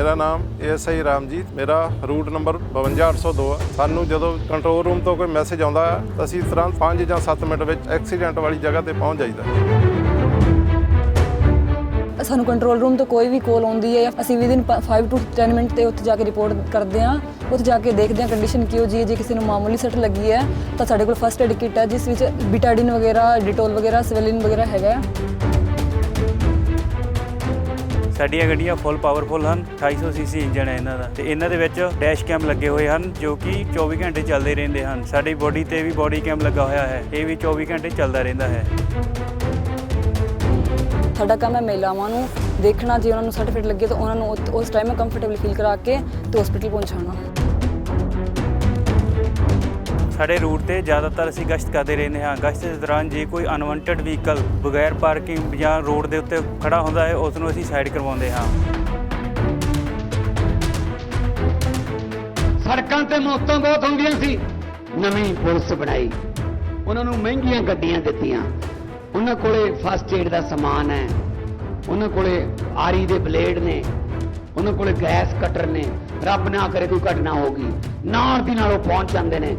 ਮੇਰਾ ਨਾਮ ਏਐਸਆਈ ਰਾਮਜੀਤ, ਮੇਰਾ ਰੂਟ ਨੰਬਰ 52802 ਆ। ਸਾਨੂੰ ਜਦੋਂ ਕੰਟਰੋਲ ਰੂਮ ਤੋਂ ਕੋਈ ਮੈਸੇਜ ਆਉਂਦਾ ਹੈ ਤਾਂ ਅਸੀਂ ਤੁਰੰਤ 5 ਜਾਂ 7 ਮਿੰਟ ਵਿੱਚ ਐਕਸੀਡੈਂਟ ਵਾਲੀ ਜਗ੍ਹਾ ਤੇ ਪਹੁੰਚ ਜਾਈਦਾ। ਸਾਨੂੰ ਕੰਟਰੋਲ ਰੂਮ ਤੋਂ ਕੋਈ ਵੀ ਕਾਲ ਆਉਂਦੀ ਹੈ ਅਸੀਂ ਵਿਦਿਨ 5 ਟੂ 10 ਮਿੰਟ ਤੇ ਉੱਥੇ ਜਾ ਕੇ ਰਿਪੋਰਟ ਕਰਦੇ ਹਾਂ। ਉੱਥੇ ਜਾ ਕੇ ਦੇਖਦੇ ਹਾਂ ਕੰਡੀਸ਼ਨ ਕਿਉਂ ਜੀ ਹੈ। ਜੇ ਕਿਸੇ ਨੂੰ ਮਾਮੂਲੀ ਸੱਟ ਲੱਗੀ ਹੈ, ਤਾਂ ਸਾਡੇ ਕੋਲ ਫਸਟ ਏਡ ਕਿੱਟ ਹੈ, ਜਿਸ ਵਿੱਚ ਬਿਟਾਡੀਨ ਵਗੈਰਾ ਡਿਟੋਲ ਵਗੈਰਾ ਸਵੈਲਿਨ ਵਗੈਰਾ ਹੈਗਾ ਹੈ। ਸਾਡੀਆਂ ਗੱਡੀਆਂ ਫੁੱਲ ਪਾਵਰਫੁਲ ਹਨ 250 ਸੀਸੀ ਇੰਜਨ ਹੈ ਇਹਨਾਂ ਦਾ। ਤੇ ਇਹਨਾਂ ਦੇ ਵਿੱਚ ਡੈਸ਼ ਕੈਮ ਲੱਗੇ ਹੋਏ ਹਨ, ਜੋ ਕਿ 24 ਘੰਟੇ ਚੱਲਦੇ ਰਹਿੰਦੇ ਹਨ। ਸਾਡੀ ਬੋਡੀ ਤੇ ਵੀ ਬੋਡੀ ਕੈਮ ਲੱਗਾ ਹੋਇਆ ਹੈ, ਇਹ ਵੀ 24 ਘੰਟੇ ਚੱਲਦਾ ਰਹਿੰਦਾ ਹੈ। ਸਾਡਾ ਕੰਮ ਹੈ ਮਹਿਲਾਵਾਂ ਨੂੰ ਦੇਖਣਾ, ਜੇ ਉਹਨਾਂ ਨੂੰ ਸਰਟੀਫਿਕੇਟ ਲੱਗੇ ਤਾਂ ਉਹਨਾਂ ਨੂੰ ਉਸ ਟਾਈਮ ਕੰਫਰਟੇਬਲ ਫੀਲ ਕਰਾ ਕੇ ਤੇ ਹਸਪੀਟਲ ਪਹੁੰਚਾਉਣਾ। ਸਾਡੇ ਰੂਟ ਤੇ ਜ਼ਿਆਦਾਤਰ ਅਸੀਂ ਗਸ਼ਤ ਕਰਦੇ ਰਹਿੰਦੇ ਹਾਂ। ਗਸ਼ਤ ਦੇ ਦੌਰਾਨ ਜੇ ਕੋਈ ਅਨਵਾਂਟਡ ਵਹੀਕਲ ਬਗੈਰ ਪਾਰਕਿੰਗ ਜਾਂ ਰੋਡ ਦੇ ਉੱਤੇ ਖੜਾ ਹੁੰਦਾ ਹੈ ਉਸ ਨੂੰ ਅਸੀਂ ਸਾਈਡ ਕਰਵਾਉਂਦੇ ਹਾਂ। ਸੜਕਾਂ ਤੇ ਮੌਤਾਂ ਬਹੁਤ ਹੁੰਦੀਆਂ ਸੀ। ਨਵੀਂ ਪੁਲਿਸ ਬਣਾਈ। ਉਹਨਾਂ ਨੂੰ ਮਹਿੰਗੀਆਂ ਗੱਡੀਆਂ ਦਿੱਤੀਆਂ। ਉਹਨਾਂ ਕੋਲੇ ਫਸਟ ਏਡ ਦਾ ਸਮਾਨ ਹੈ। ਉਹਨਾਂ ਕੋਲੇ ਆਰੀ ਦੇ ਬਲੇਡ ਨੇ। ਉਹਨਾਂ ਕੋਲੇ ਗੈਸ ਕਟਰ ਨੇ। ਰੱਬ ਨਾ ਕਰੇ ਕੋਈ ਘਟਨਾ ਹੋ ਗਈ। ਨਾਲ ਦੀ ਨਾਲ ਉਹ ਪਹੁੰਚ ਜਾਂਦੇ ਨੇ।